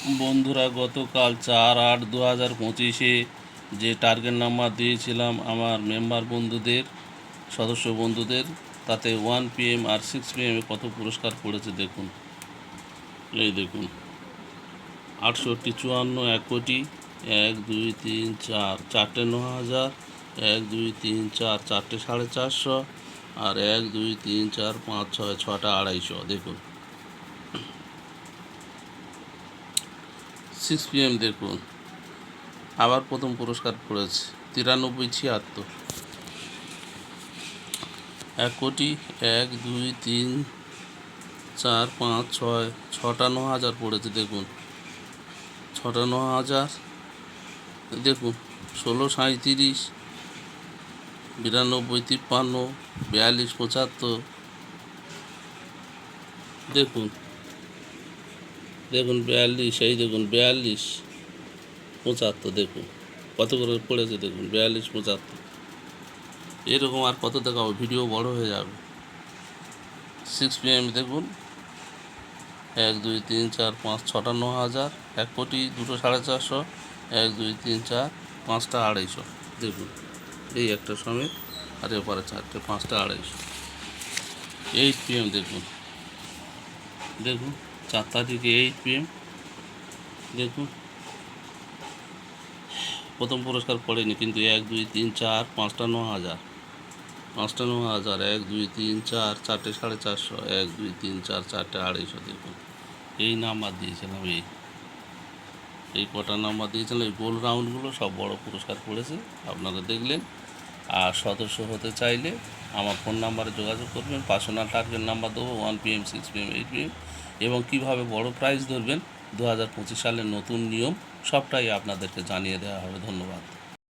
বন্ধুরা, গতকাল চার আট দু হাজার পঁচিশে যে টার্গেট নাম্বার দিয়েছিলাম আমার মেম্বার বন্ধুদের, সদস্য বন্ধুদের, তাতে ওয়ান পিএম আর সিক্স পিএমে কত পুরস্কার পড়েছে দেখুন। এই দেখুন, আটষট্টি চুয়ান্ন এক কোটি, এক, দুই, তিন, চার, চারটে ন হাজার, এক, দুই, তিন, চার, চারটে সাড়ে চারশো আর এক, দুই, তিন, চার, পাঁচ, ছয়, ছটা আড়াইশো, দেখুন। সিক্স পিএম দেখুন। আবার প্রথম পুরস্কার পড়েছে তিরানব্বই ছিয়াত্তর। এক কোটি এক, দুই, তিন, চার, পাঁচ, ছয় ছটা ন হাজার পড়েছে, দেখুন। ছটা ন হাজার, দেখুন, ষোলো সাঁইত্রিশ, বিরানব্বই তিপ্পান্ন, বিয়াল্লিশ পঁচাত্তর। দেখুন দেখুন বিয়াল্লিশ, এই দেখুন বিয়াল্লিশ, পঁচাত্তর, দেখুন। কত করে পড়েছে দেখুন, বিয়াল্লিশ, পঁচাত্তর। এরকম আর কত দেখাবো? ভিডিও বড় হয়ে যাবে। সিক্স পিএম দেখুন। এক, দুই, তিন, চার, পাঁচ, ছটা, ন হাজার, এক কোটি, দুটো সাড়ে চারশো, এক, দুই, তিন, চার, পাঁচটা, আড়াইশো, দেখুন। এই একটা সমেত আর এপারে চারটে, পাঁচটা, আড়াইশো। এইট পিএম দেখুন। দেখুন। চার তারিখে এইট পিএম দেখুন প্রথম পুরস্কার পড়েনি, কিন্তু এক, দুই, তিন, চার, পাঁচটা ন হাজার। পাঁচটা ন হাজার, এক, দুই, তিন, চার, চারটে সাড়ে চারশো, এক, দুই, তিন, চার, চারটে আড়াইশো দেখুন। এই নাম্বার দিয়েছিলাম এই। এই কটা নাম্বার দিয়েছিলাম, এই গোল রাউন্ডগুলো সব বড় পুরস্কার পড়েছে, আপনারা দেখলেন। আর সদস্য হতে চাইলে আমার ফোন নাম্বারে যোগাযোগ করবেন, পার্সোনাল টার্গেট নাম্বার দেবো one P M six P PM eight PM এবং কীভাবে বড় প্রাইজ ধরবেন দু হাজার পঁচিশ সালের নতুন নিয়ম সবটাই আপনাদেরকে জানিয়ে দেওয়া হবে। ধন্যবাদ।